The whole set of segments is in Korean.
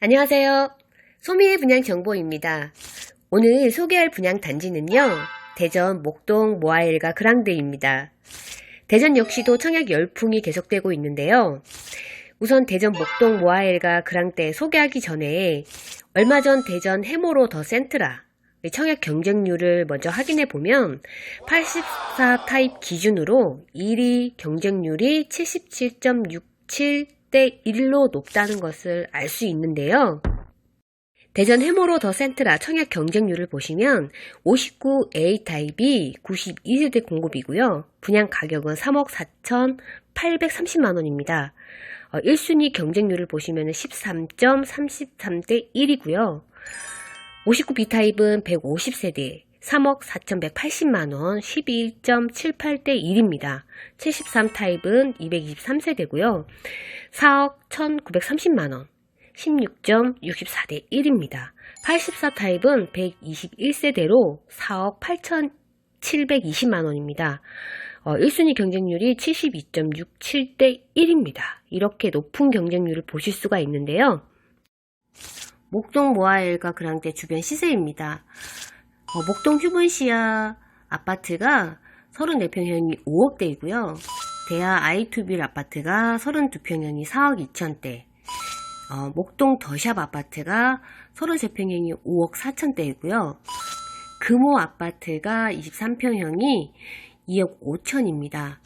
안녕하세요. 소미의 분양 정보입니다. 오늘 소개할 분양 단지는요, 대전 목동 모아일가 그랑데입니다. 대전 역시도 청약 열풍이 계속되고 있는데요. 우선 대전 목동 모아일가 그랑데 소개하기 전에 얼마 전 대전 해모로 더 센트라 청약 경쟁률을 먼저 확인해 보면 84 타입 기준으로 1위 경쟁률이 77.67 대 1로 높다는 것을 알 수 있는데요. 대전 해모로 더 센트라 청약 경쟁률을 보시면 59A 타입이 92세대 공급이고요. 분양 가격은 3억 4,830만 원입니다. 1순위 경쟁률을 보시면 13.33대 1이고요. 59B 타입은 150세대 3억 4,180만원 11.78대 1입니다. 73 타입은 223세대고요. 4억 1,930만원 16.64대 1입니다. 84 타입은 121세대로 4억 8,720만원입니다. 어, 1순위 경쟁률이 72.67대 1입니다. 이렇게 높은 경쟁률을 보실 수가 있는데요. 목동 모아일과 그랑데 주변 시세입니다. 어, 목동 휴분시아 아파트가 34평형이 5억대이고요. 대하 I2빌 아파트가 32평형이 4억 2천대. 어, 목동 더샵 아파트가 33평형이 5억 4천대이고요. 금호 아파트가 23평형이 2억 5천입니다.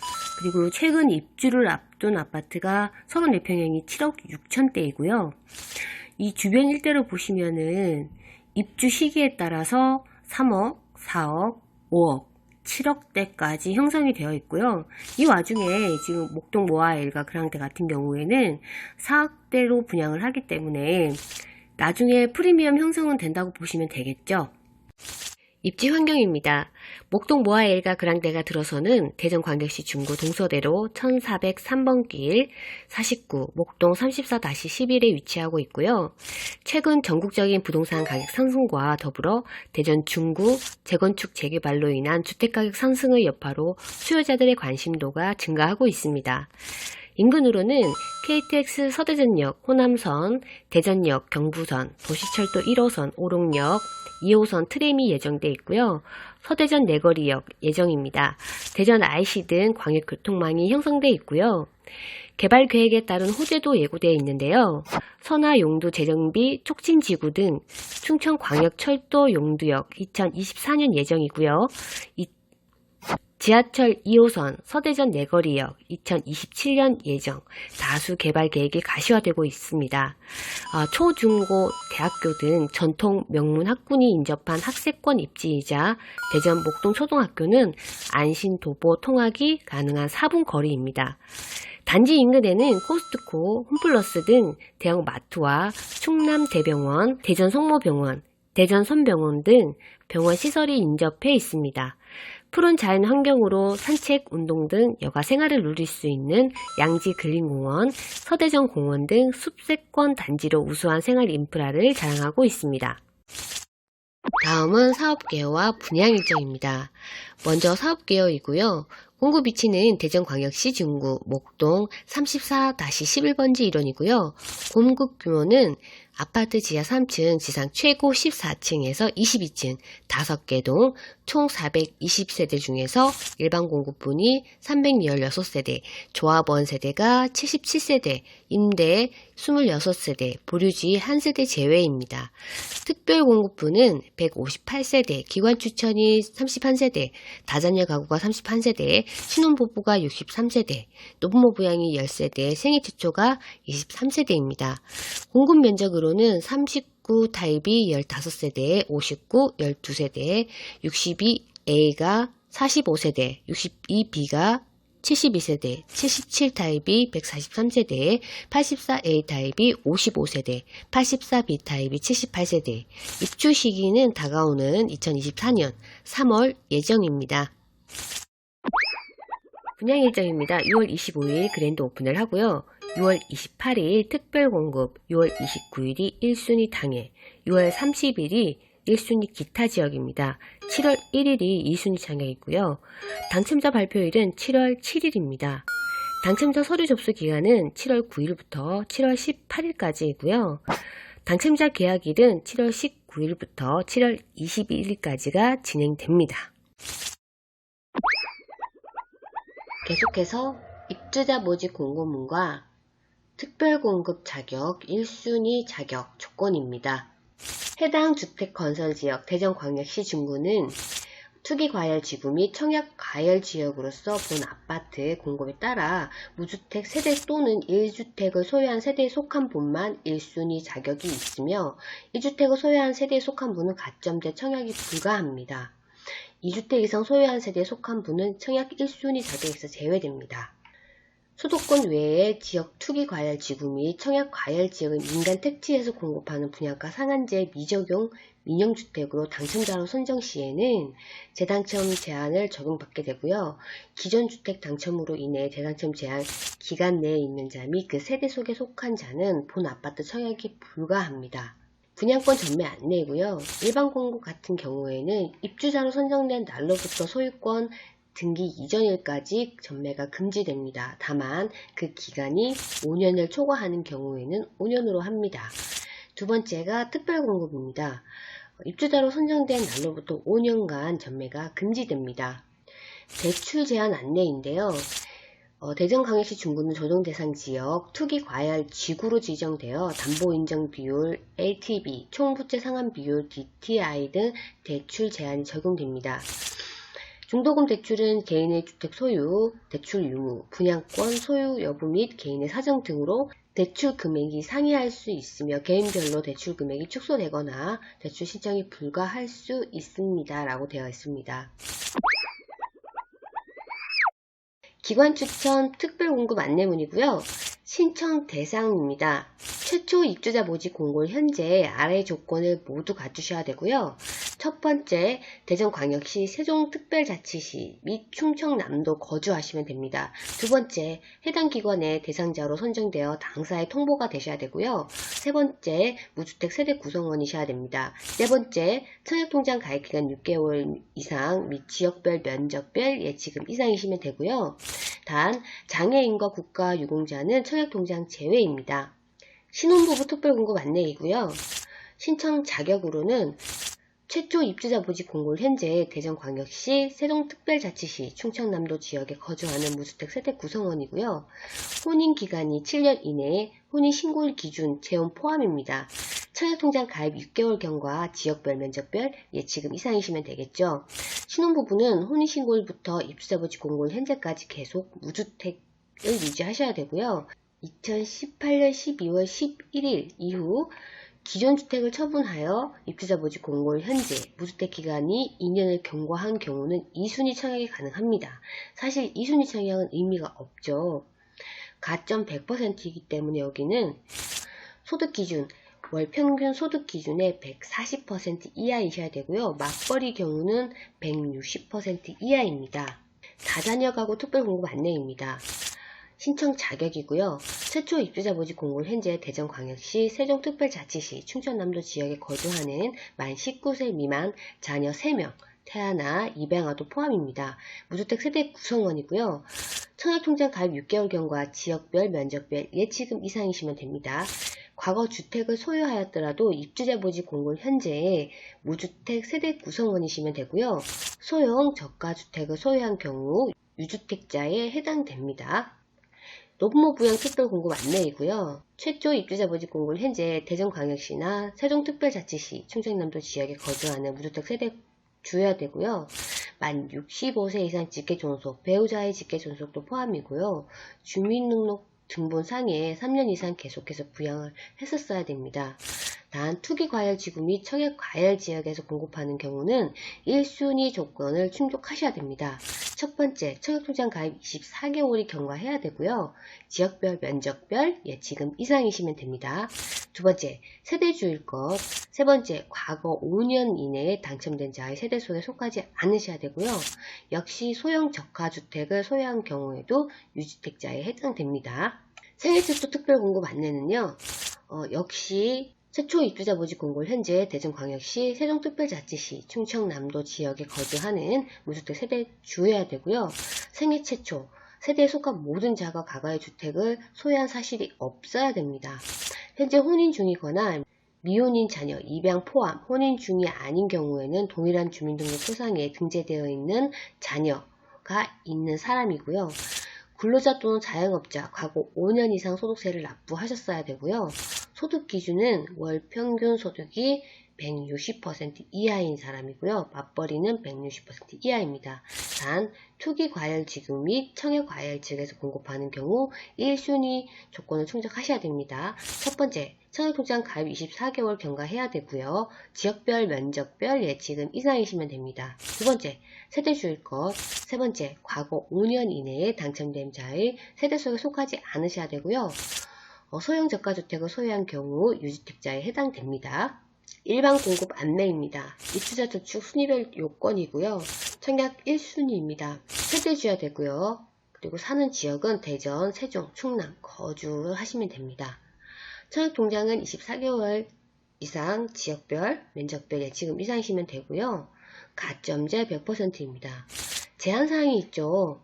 그리고 최근 입주를 앞둔 아파트가 34평형이 7억 6천대이고요. 이 주변 일대를 보시면은 입주 시기에 따라서 3억, 4억, 5억, 7억대까지 형성이 되어 있고요. 이 와중에 지금 목동 모아일과 그랑데 같은 경우에는 4억대로 분양을 하기 때문에 나중에 프리미엄 형성은 된다고 보시면 되겠죠. 입지 환경입니다. 목동 모아 일가 그랑데가 들어서는 대전광역시 중구 동서대로 1403번 길 49 목동 34-11에 위치하고 있고요. 최근 전국적인 부동산 가격 상승과 더불어 대전 중구 재건축 재개발로 인한 주택가격 상승의 여파로 수요자들의 관심도가 증가하고 있습니다. 인근으로는 KTX 서대전역, 호남선, 대전역, 경부선, 도시철도 1호선, 오롱역, 2호선 트램이 예정돼 있고요. 서대전 내거리역 예정입니다. 대전 IC 등 광역교통망이 형성돼 있고요. 개발 계획에 따른 호재도 예고되어 있는데요. 선화 용도 재정비 촉진 지구 등 충청광역철도 용두역 2024년 예정이고요. 이 지하철 2호선 서대전 내거리역 2027년 예정 다수 개발 계획이 가시화되고 있습니다. 아, 초, 중, 고, 대학교 등 전통 명문 학군이 인접한 학세권 입지이자 대전 목동 초등학교는 안신 도보 통학이 가능한 4분 거리입니다. 단지 인근에는 코스트코, 홈플러스 등 대형 마트와 충남 대병원, 대전 성모병원, 대전 선병원 등 병원 시설이 인접해 있습니다. 푸른 자연 환경으로 산책, 운동 등 여가 생활을 누릴 수 있는 양지 근린공원, 서대전 공원 등 숲세권 단지로 우수한 생활 인프라를 자랑하고 있습니다. 다음은 사업개요와 분양 일정입니다. 먼저 사업개요이고요. 공급 위치는 대전광역시 중구 목동 34-11번지 일원이고요. 공급 규모는 아파트 지하 3층, 지상 최고 14층에서 22층 5개 동 총 420세대 중에서 일반 공급분이 316세대, 조합원 세대가 77세대, 임대 26세대, 보류지 1세대 제외입니다. 특별 공급분은 158세대, 기관 추천이 31세대, 다자녀 가구가 31세대, 신혼부부가 63세대, 노부모 부양이 10세대, 생애 최초가 23세대입니다. 공급 면적으로는 39 타입이 15세대, 59, 12세대, 62A가 45세대, 62B가 72세대, 77 타입이 143세대, 84A 타입이 55세대, 84B 타입이 78세대. 입주 시기는 다가오는 2024년 3월 예정입니다. 분양 일정입니다. 6월 25일 그랜드 오픈을 하고요. 6월 28일 특별 공급, 6월 29일이 1순위 당일, 6월 30일이 1순위 기타 지역입니다. 7월 1일이 2순위 장애이고요. 당첨자 발표일은 7월 7일입니다. 당첨자 서류 접수 기간은 7월 9일부터 7월 18일까지이고요. 당첨자 계약일은 7월 19일부터 7월 21일까지가 진행됩니다. 계속해서 입주자 모집 공고문과 특별공급 자격 1순위 자격 조건입니다. 해당 주택 건설 지역 대전광역시 중구는 투기 과열 지구 및 청약 과열 지역으로서 본 아파트 공급에 따라 무주택 세대 또는 1주택을 소유한 세대에 속한 분만 1순위 자격이 있으며 1주택을 소유한 세대에 속한 분은 가점제 청약이 불가합니다. 2주택 이상 소유한 세대에 속한 분은 청약 1순위 자격에서 제외됩니다. 수도권 외의 지역 투기 과열 지구 및 청약 과열 지역은 민간 택지에서 공급하는 분양가 상한제 미적용 민영주택으로 당첨자로 선정 시에는 재당첨 제한을 적용받게 되고요. 기존 주택 당첨으로 인해 재당첨 제한 기간 내에 있는 자 및 그 세대 속에 속한 자는 본 아파트 청약이 불가합니다. 분양권 전매 안내이고요. 일반 공고 같은 경우에는 입주자로 선정된 날로부터 소유권 등기 이전일까지 전매가 금지됩니다. 다만 그 기간이 5년을 초과하는 경우에는 5년으로 합니다. 두 번째가 특별공급입니다. 입주자로 선정된 날로부터 5년간 전매가 금지됩니다. 대출 제한 안내인데요. 어, 대전광역시 중구는 조정 대상 지역 투기 과열 지구로 지정되어 담보 인정 비율, LTV, 총부채 상환 비율, DTI 등 대출 제한이 적용됩니다. 중도금 대출은 개인의 주택 소유, 대출 유무, 분양권 소유 여부 및 개인의 사정 등으로 대출 금액이 상회할 수 있으며 개인별로 대출 금액이 축소되거나 대출 신청이 불가할 수 있습니다. 라고 되어 있습니다. 기관 추천 특별 공급 안내문이고요. 신청 대상입니다. 최초 입주자 모집 공고를 현재 아래 조건을 모두 갖추셔야 되고요. 첫 번째, 대전광역시 세종특별자치시 및 충청남도 거주하시면 됩니다. 두 번째, 해당 기관의 대상자로 선정되어 당사에 통보가 되셔야 되고요. 세 번째, 무주택 세대 구성원이셔야 됩니다. 네 번째, 청약통장 가입 기간 6개월 이상 및 지역별 면적별 예치금 이상이시면 되고요. 단, 장애인과 국가유공자는 청약통장 제외입니다. 신혼부부 특별공급 안내이고요. 신청 자격으로는 최초 입주자 모집 공고를 현재 대전광역시, 세종특별자치시, 충청남도 지역에 거주하는 무주택 세대 구성원이고요. 혼인 기간이 7년 이내에 혼인 신고일 기준 재혼 포함입니다. 청약통장 가입 6개월경과 지역별 면적별 예치금 이상이시면 되겠죠. 신혼부부는 혼인신고일부터 입주자 모집 공고를 현재까지 계속 무주택을 유지하셔야 되고요. 2018년 12월 11일 이후 기존 주택을 처분하여 입주자 모집 공고를 현재 무주택 기간이 2년을 경과한 경우는 2순위 청약이 가능합니다. 사실 2순위 청약은 의미가 없죠. 가점 100%이기 때문에 여기는 소득 기준 월 평균 소득 기준의 140% 이하이셔야 되고요. 맞벌이 경우는 160% 이하입니다. 다자녀 가구 특별 공급 안내입니다. 신청 자격이고요. 최초 입주자 모집 공고를 현재 대전광역시, 세종특별자치시, 충청남도 지역에 거주하는 만 19세 미만 자녀 3명, 태아나 입양아도 포함입니다. 무주택 세대 구성원이고요. 청약통장 가입 6개월경과 지역별, 면적별 예치금 이상이시면 됩니다. 과거 주택을 소유하였더라도 입주자 모집 공고를 현재 무주택 세대 구성원이시면 되고요. 소형 저가주택을 소유한 경우 유주택자에 해당됩니다. 노부모 부양 특별 공급 안내이고요. 최초 입주자 모집 공고를 현재 대전광역시나 세종특별자치시, 충청남도 지역에 거주하는 무주택 세대 주어야 되고요. 만 65세 이상 직계 존속, 배우자의 직계 존속도 포함이고요. 주민등록 등본상에 3년 이상 계속해서 부양을 했었어야 됩니다. 단 투기과열지구 및 청약과열지역에서 공급하는 경우는 1순위 조건을 충족하셔야 됩니다. 첫 번째, 청약통장 가입 24개월이 경과해야 되고요. 지역별, 면적별, 예치금 이상이시면 됩니다. 두 번째, 세대주일 것. 세 번째, 과거 5년 이내에 당첨된 자의 세대 속에 속하지 않으셔야 되고요. 역시 소형 적화주택을 소유한 경우에도 유주택자에 해당됩니다. 생애특도 특별공급 안내는요, 어, 역시 최초 입주자 모집 공고를 현재 대전광역시, 세종특별자치시, 충청남도 지역에 거주하는 무주택 세대 주여야 되고요. 생애 최초 세대에 속한 모든 자가 가가의 주택을 소유한 사실이 없어야 됩니다. 현재 혼인 중이거나 미혼인 자녀, 입양 포함, 혼인 중이 아닌 경우에는 동일한 주민등록표상에 등재되어 있는 자녀가 있는 사람이고요. 근로자 또는 자영업자, 과거 5년 이상 소득세를 납부하셨어야 되고요. 소득 기준은 월 평균 소득이 160% 이하인 사람이고요. 맞벌이는 160% 이하입니다. 단 투기 과열 지급 및 청약 과열 측에서 공급하는 경우 1순위 조건을 충족하셔야 됩니다. 첫 번째, 청약통장 가입 24개월 경과해야 되고요. 지역별, 면적별 예치금 이상이시면 됩니다. 두 번째, 세대 주일 것. 세 번째, 과거 5년 이내에 당첨된 자의 세대 속에 속하지 않으셔야 되고요. 어, 소형 저가주택을 소유한 경우 유주택자에 해당됩니다. 일반 공급 안내입니다. 입주자 저축 순위별 요건이고요. 청약 1순위입니다. 세대주야 되고요. 그리고 사는 지역은 대전, 세종, 충남 거주하시면 됩니다. 청약 통장은 24개월 이상 지역별, 면적별 예치금 이상이시면 되고요. 가점제 100%입니다. 제한사항이 있죠.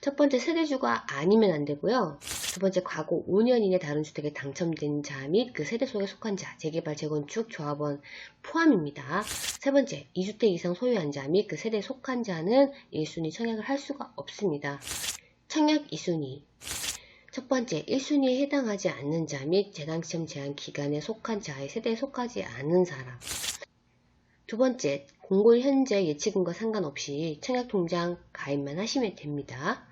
첫 번째 세대주가 아니면 안 되고요. 두 번째 과거 5년 이내 다른 주택에 당첨된 자 및 그 세대 속에 속한 자, 재개발, 재건축, 조합원 포함입니다. 세 번째 2주택 이상 소유한 자 및 그 세대에 속한 자는 1순위 청약을 할 수가 없습니다. 청약 2순위 첫 번째 1순위에 해당하지 않는 자 및 재당첨 제한 기간에 속한 자의 세대에 속하지 않은 사람 두 번째, 공골 현재 예치금과 상관없이 청약통장 가입만 하시면 됩니다.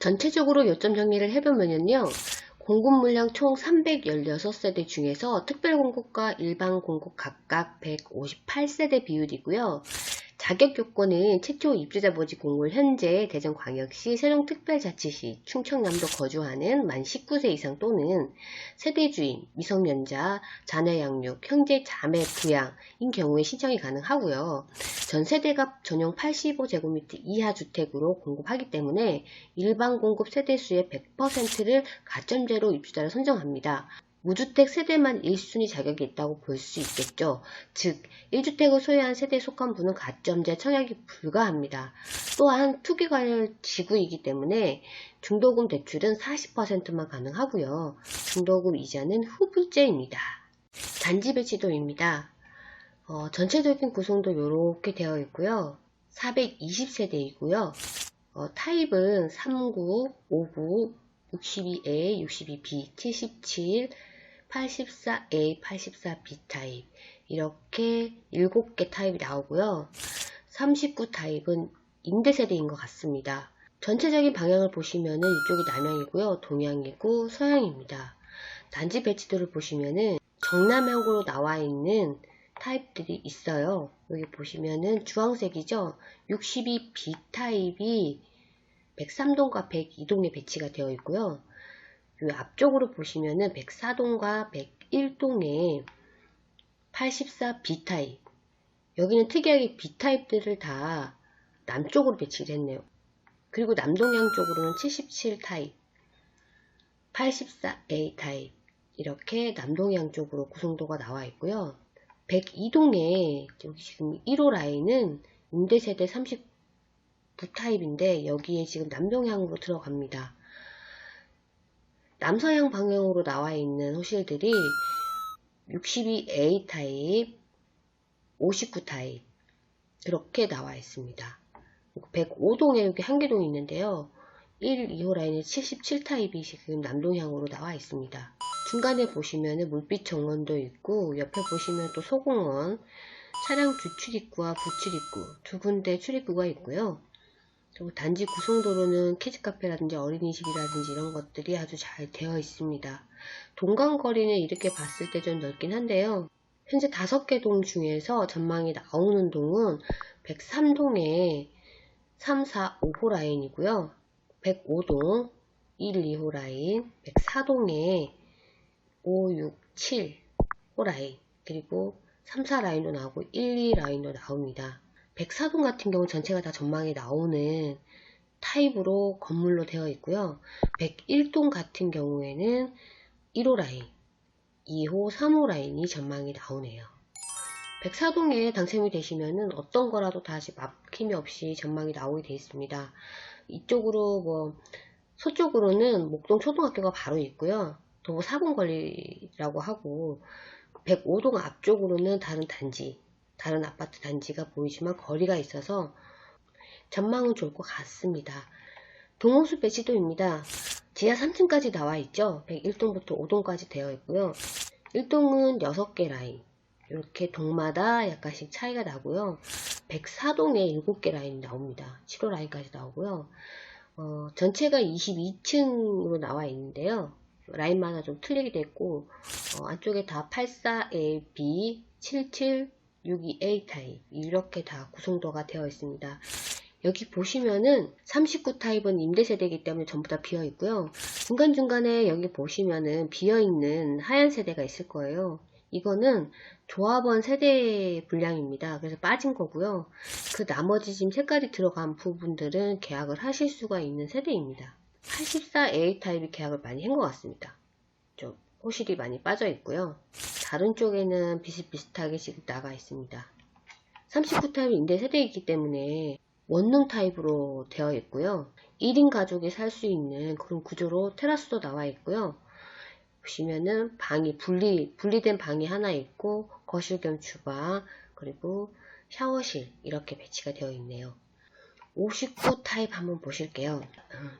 전체적으로 요점 정리를 해보면요. 공급 물량 총 316세대 중에서 특별 공급과 일반 공급 각각 158세대 비율이고요. 자격 요건은 최초 입주자 모집 공급 현재 대전광역시 세종특별자치시 충청남도 거주하는 만 19세 이상 또는 세대주인, 미성년자, 자녀 양육, 형제 자매 부양인 경우에 신청이 가능하고요. 전 세대가 전용 85제곱미터 이하 주택으로 공급하기 때문에 일반 공급 세대수의 100%를 가점제로 입주자를 선정합니다. 무주택 세대만 1순위 자격이 있다고 볼 수 있겠죠. 즉, 1주택을 소유한 세대에 속한 분은 가점제 청약이 불가합니다. 또한 투기과열 지구이기 때문에 중도금 대출은 40%만 가능하고요. 중도금 이자는 후불제입니다. 단지 배치도입니다. 어, 전체적인 구성도 이렇게 되어 있고요. 420세대이고요. 어, 타입은 39, 59, 62A, 62B, 77, 84A, 84B 타입 이렇게 7개 타입이 나오고요. 39 타입은 임대세대인 것 같습니다. 전체적인 방향을 보시면은 이쪽이 남향이고요. 동향이고 서향입니다. 단지 배치도를 보시면은 정남향으로 나와 있는 타입들이 있어요. 여기 보시면은 주황색이죠. 62B 타입이 103동과 102동에 배치가 되어 있고요. 이 앞쪽으로 보시면은 104동과 101동에 84 B타입 여기는 특이하게 B타입들을 다 남쪽으로 배치를 했네요. 그리고 남동향 쪽으로는 77 타입 84A 타입 이렇게 남동향 쪽으로 구성도가 나와 있고요. 102동에 여기 지금 1호 라인은 임대세대 39 타입인데 여기에 지금 남동향으로 들어갑니다. 남서향 방향으로 나와 있는 호실들이 62A 타입, 59 타입 이렇게 나와 있습니다. 105동에 여기 한계동이 있는데요. 1, 2호 라인에 77 타입이 지금 남동향으로 나와 있습니다. 중간에 보시면 물빛 정원도 있고 옆에 보시면 또 소공원, 차량 주출입구와 부출입구 두 군데 출입구가 있고요. 그리고 단지 구성도로는 키즈카페라든지 어린이집이라든지 이런 것들이 아주 잘 되어 있습니다. 동간거리는 이렇게 봤을 때 좀 넓긴 한데요. 현재 다섯 개 동 중에서 전망이 나오는 동은 103동에 3, 4, 5호 라인이고요. 105동 1, 2호 라인, 104동에 5, 6, 7호 라인, 그리고 3, 4 라인도 나오고 1, 2 라인도 나옵니다. 백사동 같은 경우 전체가 다 전망이 나오는 타입으로 건물로 되어 있고요. 101동 같은 경우에는 1호 라인, 2호, 3호 라인이 전망이 나오네요. 백사동에 당첨이 되시면은 어떤 거라도 다시 막힘이 없이 전망이 나오게 되어 있습니다. 이쪽으로 뭐 서쪽으로는 목동 초등학교가 바로 있고요. 도보 4번 거리라고 하고 105동 앞쪽으로는 다른 단지, 다른 아파트 단지가 보이지만 거리가 있어서 전망은 좋을 것 같습니다. 동호수 배치도입니다. 지하 3층까지 나와 있죠. 101동부터 5동까지 되어 있고요. 1동은 6개 라인. 이렇게 동마다 약간씩 차이가 나고요. 104동에 7개 라인이 나옵니다. 7호 라인까지 나오고요. 어, 전체가 22층으로 나와 있는데요. 라인마다 좀 틀리게 됐고 어, 안쪽에 다 84A, B, 77, 62A 타입 이렇게 다 구성도가 되어 있습니다. 여기 보시면은 39 타입은 임대 세대이기 때문에 전부 다 비어 있고요. 중간중간에 여기 보시면은 비어 있는 하얀 세대가 있을 거예요. 이거는 조합원 세대 분량입니다. 그래서 빠진 거고요. 그 나머지 지금 색깔이 들어간 부분들은 계약을 하실 수가 있는 세대입니다. 84A 타입이 계약을 많이 한 것 같습니다. 좀 호실이 많이 빠져 있고요. 다른 쪽에는 비슷비슷하게 지금 나가 있습니다. 39 타입이 임대 세대이기 때문에 원룸 타입으로 되어 있고요. 1인 가족이 살 수 있는 그런 구조로 테라스도 나와 있고요. 보시면은 방이 분리, 분리된 방이 하나 있고 거실 겸 주방 그리고 샤워실 이렇게 배치가 되어 있네요. 59 타입 한번 보실게요.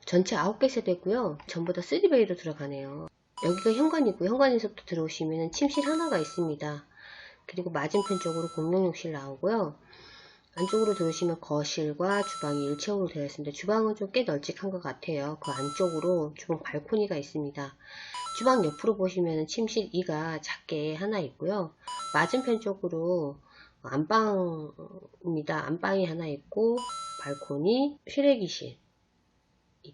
전체 9개 세대고요. 전부 다 3베이로 들어가네요. 여기가 현관이고 현관에서부터 들어오시면 침실 하나가 있습니다. 그리고 맞은편 쪽으로 공용욕실 나오고요. 안쪽으로 들어오시면 거실과 주방이 일체형으로 되어 있습니다. 주방은 좀 꽤 널찍한 것 같아요. 그 안쪽으로 주방 발코니가 있습니다. 주방 옆으로 보시면 침실 2가 작게 하나 있고요. 맞은편 쪽으로 안방입니다. 안방이 하나 있고 발코니, 실외기실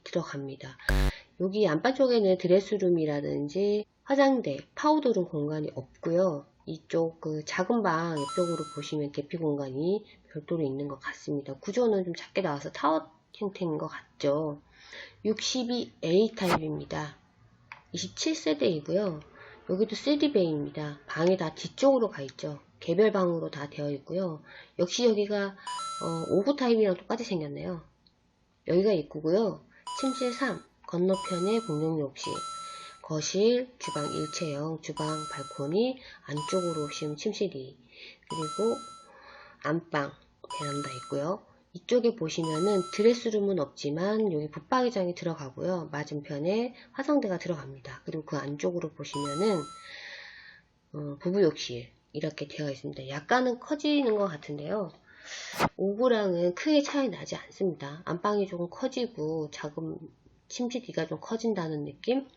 들어갑니다. 여기 안방 쪽에는 드레스룸이라든지 화장대, 파우더룸 공간이 없고요. 이쪽 그 작은 방 옆쪽으로 보시면 대피 공간이 별도로 있는 것 같습니다. 구조는 좀 작게 나와서 타워 형태인 것 같죠. 62A 타입입니다. 27세대이고요. 여기도 3D베이입니다. 방이 다 뒤쪽으로 가 있죠. 개별 방으로 다 되어 있고요. 역시 여기가 어, 5구 타입이랑 똑같이 생겼네요. 여기가 입구고요. 침실 3, 건너편에 공용 욕실, 거실, 주방 일체형, 주방, 발코니, 안쪽으로 오시면 침실 2, 그리고 안방, 베란다 있고요. 이쪽에 보시면은 드레스룸은 없지만 여기 붙박이장이 들어가고요. 맞은편에 화장대가 들어갑니다. 그리고 그 안쪽으로 보시면은 어, 부부욕실 이렇게 되어 있습니다. 약간은 커지는 것 같은데요. 5구랑은 크게 차이 나지 않습니다. 안방이 조금 커지고 작은 침실기가 좀 커진다는 느낌?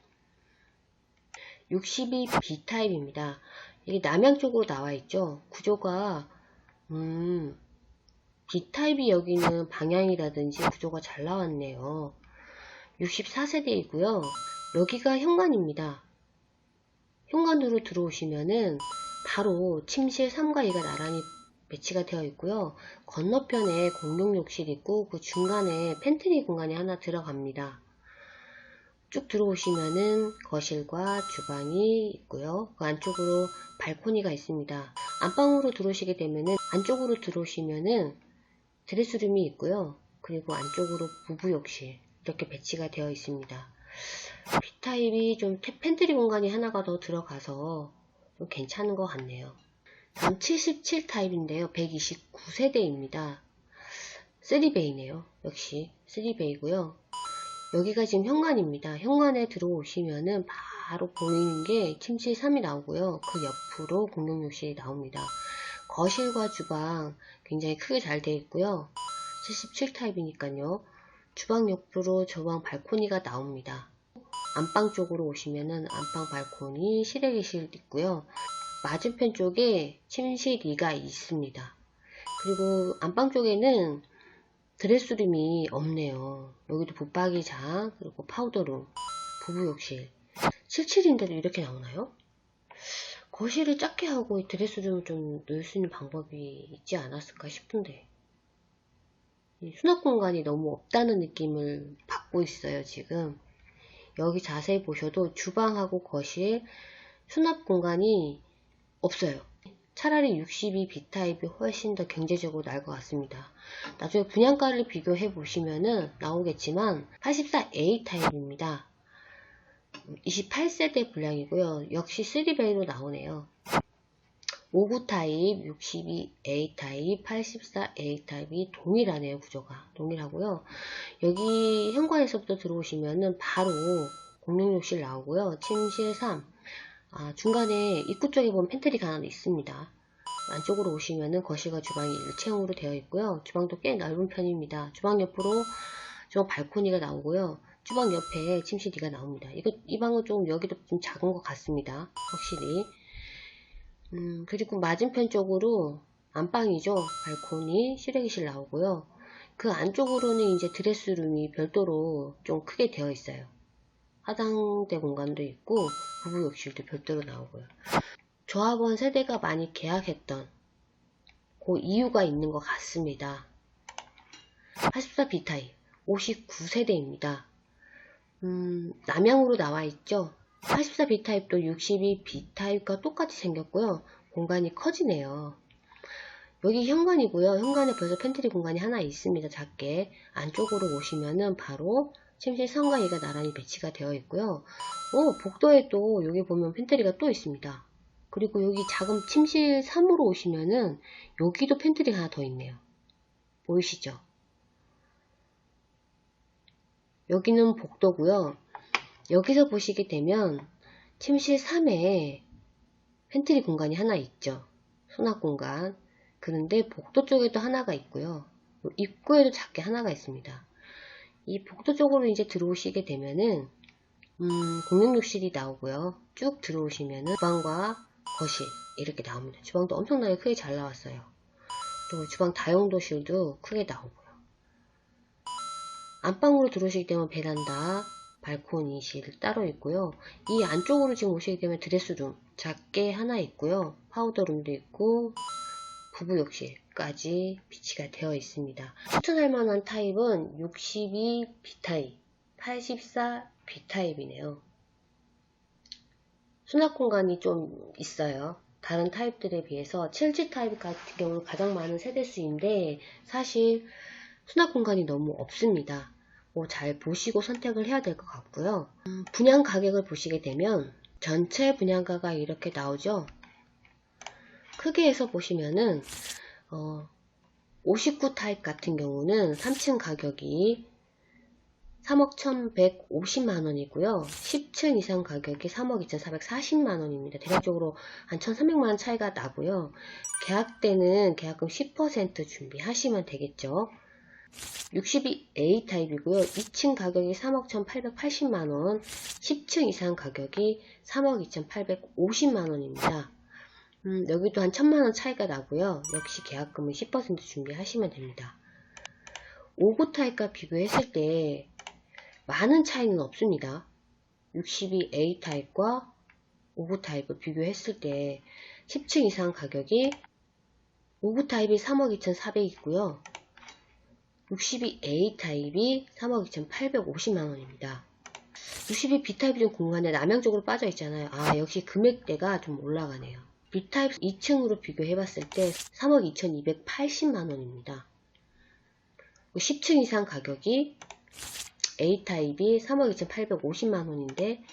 62B 타입입니다. 이게 남양 쪽으로 나와 있죠. 구조가 음, B타입이 여기는 방향이라든지 구조가 잘 나왔네요. 64세대이고요. 여기가 현관입니다. 현관으로 들어오시면은 바로 침실 3과 2가 나란히 배치가 되어 있고요. 건너편에 공용 욕실 있고 그 중간에 팬트리 공간이 하나 들어갑니다. 쭉 들어오시면은 거실과 주방이 있고요. 그 안쪽으로 발코니가 있습니다. 안방으로 들어오시게 되면은 안쪽으로 들어오시면은 드레스룸이 있고요. 그리고 안쪽으로 부부욕실 이렇게 배치가 되어 있습니다. B타입이 좀 팬트리 공간이 하나가 더 들어가서 좀 괜찮은 것 같네요. 다음 77타입인데요. 129세대입니다. 3베이네요. 역시 3베이고요. 여기가 지금 현관입니다. 현관에 들어오시면은 바로 보이는 게 침실 3이 나오고요. 그 옆으로 공용욕실이 나옵니다. 거실과 주방 굉장히 크게 잘 되어 있고요. 77타입이니까요. 주방 옆으로 저방 발코니가 나옵니다. 안방 쪽으로 오시면은 안방 발코니 실외기실 있고요. 맞은편 쪽에 침실 2가 있습니다. 그리고 안방 쪽에는 드레스룸이 없네요. 여기도 붙박이장, 그리고 파우더룸, 부부욕실. 77인데도 이렇게 나오나요? 거실을 작게 하고 드레스룸을 좀 넣을 수 있는 방법이 있지 않았을까 싶은데. 수납 공간이 너무 없다는 느낌을 받고 있어요, 지금. 여기 자세히 보셔도 주방하고 거실, 수납 공간이 없어요. 차라리 62 B타입이 훨씬 더 경제적으로 나을 것 같습니다. 나중에 분양가를 비교해 보시면은 나오겠지만 84A 타입입니다. 28세대 분량이고요. 역시 3베이로 나오네요. 59 타입, 62 A 타입, 84 A 타입이 동일하네요. 구조가 동일하고요. 여기 현관에서부터 들어오시면은 바로 공룡욕실 나오고요. 침실 3. 아, 중간에 입구 쪽에 보면 팬트리가 하나 있습니다. 안쪽으로 오시면은 거실과 주방이 일체형으로 되어 있고요. 주방도 꽤 넓은 편입니다. 주방 옆으로 주방 발코니가 나오고요. 주방 옆에 침실이가 나옵니다. 이거 이 방은 좀 여기도 좀 작은 것 같습니다. 확실히. 음, 그리고 맞은편 쪽으로 안방이죠. 발코니, 실외기실 나오고요. 그 안쪽으로는 이제 드레스룸이 별도로 좀 크게 되어 있어요. 화장대 공간도 있고 부부 욕실도 별도로 나오고요. 조합원 세대가 많이 계약했던 그 이유가 있는 것 같습니다. 84 B타입 59세대입니다. 음, 남향으로 나와 있죠. 84 B타입도 62 B타입과 똑같이 생겼고요. 공간이 커지네요. 여기 현관이고요. 현관에 벌써 팬트리 공간이 하나 있습니다. 작게. 안쪽으로 오시면은 바로 침실 상과 이가 나란히 배치가 되어 있고요. 어, 복도에 또 여기 보면 팬트리가 또 있습니다. 그리고 여기 작은 침실 3으로 오시면은 여기도 팬트리가 하나 더 있네요. 보이시죠? 여기는 복도고요. 여기서 보시게 되면 침실 3에 팬트리 공간이 하나 있죠. 수납 공간. 그런데 복도 쪽에도 하나가 있고요. 입구에도 작게 하나가 있습니다. 이 복도 쪽으로 이제 들어오시게 되면은 음, 공용욕실이 나오고요. 쭉 들어오시면은 주방과 거실 이렇게 나옵니다. 주방도 엄청나게 크게 잘 나왔어요. 그리고 주방 다용도실도 크게 나오고요. 안방으로 들어오시게 되면 베란다, 발코니실 따로 있고요. 이 안쪽으로 지금 오시게 되면 드레스룸 작게 하나 있고요. 파우더룸도 있고 부부욕실 까지 비치가 되어 있습니다. 추천할 만한 타입은 62 B타입, 84 B타입이네요. 수납 공간이 좀 있어요. 다른 타입들에 비해서 7G 타입 같은 경우는 가장 많은 세대수인데 사실 수납 공간이 너무 없습니다. 뭐 잘 보시고 선택을 해야 될 것 같고요. 음, 분양 가격을 보시게 되면 전체 분양가가 이렇게 나오죠. 크게 해서 보시면은 어, 59 타입 같은 경우는 3층 가격이 3억 1150만원이고요. 10층 이상 가격이 3억 2440만원입니다. 대략적으로 한 1300만원 차이가 나고요. 계약 때는 계약금 10% 준비하시면 되겠죠. 62A 타입이고요. 2층 가격이 3억 1880만원, 10층 이상 가격이 3억 2850만원입니다. 음, 여기도 한 천만원 차이가 나고요. 역시 계약금은 10% 준비하시면 됩니다. 59 타입과 비교했을 때 많은 차이는 없습니다. 62A 타입과 59 타입을 비교했을 때 10층 이상 가격이 59 타입이 3억 2,400이고요. 62A 타입이 3억 2,850만원입니다. 62 B타입이 좀 공간에 남양쪽으로 빠져 있잖아요. 아, 역시 금액대가 좀 올라가네요. B타입 2층으로 비교해봤을 때 3억 2,280만원입니다. 10층 이상 가격이 A타입이 3억 2,850만원인데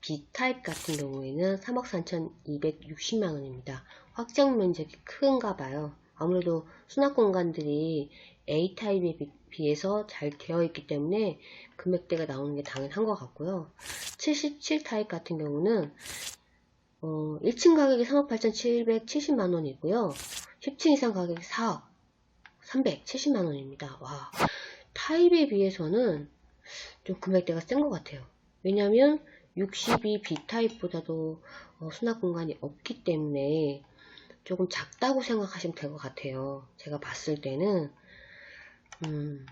B타입 같은 경우에는 3억 4,260만원입니다. 확장 면적이 큰가 봐요. 아무래도 수납 공간들이 A타입에 비해서 잘 되어 있기 때문에 금액대가 나오는 게 당연한 것 같고요. 77타입 같은 경우는 어, 1층 가격이 3억 8,770만 원이고요. 10층 이상 가격이 4억 370만 원입니다. 와, 타입에 비해서는 좀 금액대가 센 것 같아요. 왜냐면 62 B타입보다도 어, 수납 공간이 없기 때문에 조금 작다고 생각하시면 될 것 같아요. 제가 봤을 때는 음,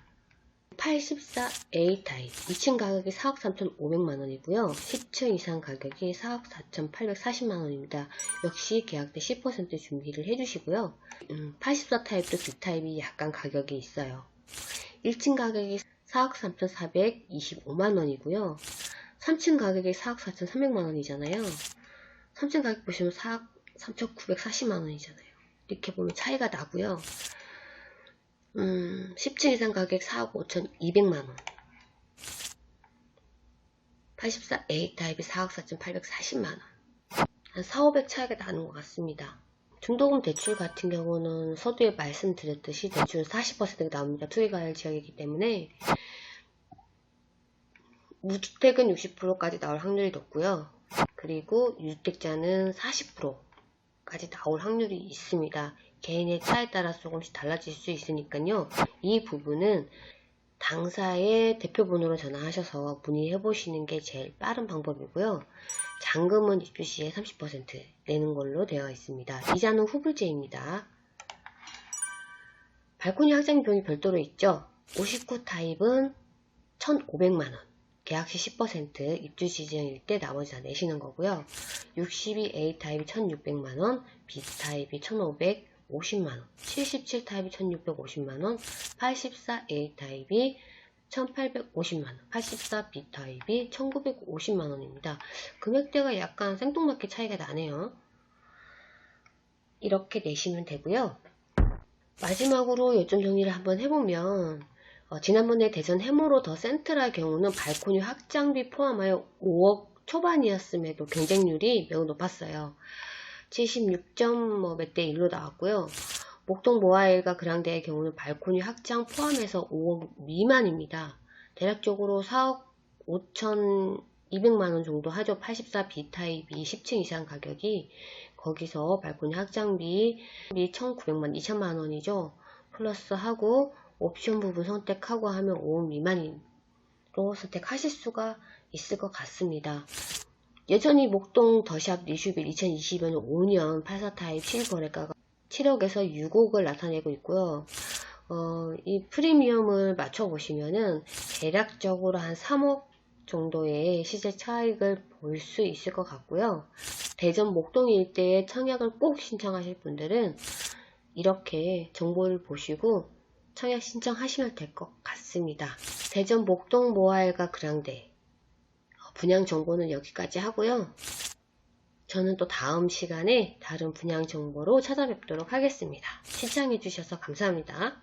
84A 타입 2층 가격이 4억 3,500만원이고요. 10층 이상 가격이 4억 4,840만원입니다. 역시 계약 때 10% 준비를 해주시고요. 음, 84 타입도 B 타입이 약간 가격이 있어요. 1층 가격이 4억 3,425만원이고요. 3층 가격이 4억 4,300만원이잖아요. 3층 가격 보시면 4억 3,940만원이잖아요. 이렇게 보면 차이가 나고요. 음, 10층 이상 가격 4억 5,200만원. 84 A 타입이 4억 4,840만원. 한 4, 500 차이가 나는 것 같습니다. 중도금 대출 같은 경우는 서두에 말씀드렸듯이 대출은 40%가 나옵니다. 투기과열 지역이기 때문에 무주택은 60%까지 나올 확률이 높고요. 그리고 유주택자는 40%까지 나올 확률이 있습니다. 개인의 차에 따라 조금씩 달라질 수 있으니까요. 이 부분은 당사의 대표번호로 전화하셔서 문의해 보시는 게 제일 빠른 방법이고요. 잔금은 입주 시에 30% 내는 걸로 되어 있습니다. 이자는 후불제입니다. 발코니 확장 비용이 별도로 있죠. 59 타입은 1,500만원. 계약 시 10% 입주 시즌일 때 나머지 다 내시는 거고요. 62A 타입이 1,600만원, B 타입이 1,550만원, 77 타입이 1,650만원, 84A 타입이 1850만원, 84B 타입이 1950만원입니다. 금액대가 약간 생뚱맞게 차이가 나네요. 이렇게 내시면 되고요. 마지막으로 요점 정리를 한번 해보면 어, 지난번에 대전 해모로 더 센트럴 경우는 발코니 확장비 포함하여 5억 초반이었음에도 경쟁률이 매우 높았어요. 76점 몇대 1로 나왔고요. 목동 모아일과 그랑데의 경우는 발코니 확장 포함해서 5억 미만입니다. 대략적으로 4억 5천 200만원 정도 하죠. 84 B타입이 10층 이상 가격이 거기서 발코니 확장비 1,900만 2천만원이죠. 플러스 하고 옵션 부분 선택하고 하면 5억 미만으로 선택하실 수가 있을 것 같습니다. 여전히 목동 더샵 리슈빌 2020년 5년 84 타입 실거래가가 7억에서 6억을 나타내고 있고요. 어, 이 프리미엄을 맞춰보시면은 대략적으로 한 3억 정도의 시세 차익을 볼 수 있을 것 같고요. 대전 목동 일대에 청약을 꼭 신청하실 분들은 이렇게 정보를 보시고 청약 신청하시면 될 것 같습니다. 대전 목동 모아일과 그랑데 어, 분양 정보는 여기까지 하고요. 저는 또 다음 시간에 다른 분양 정보로 찾아뵙도록 하겠습니다. 시청해주셔서 감사합니다.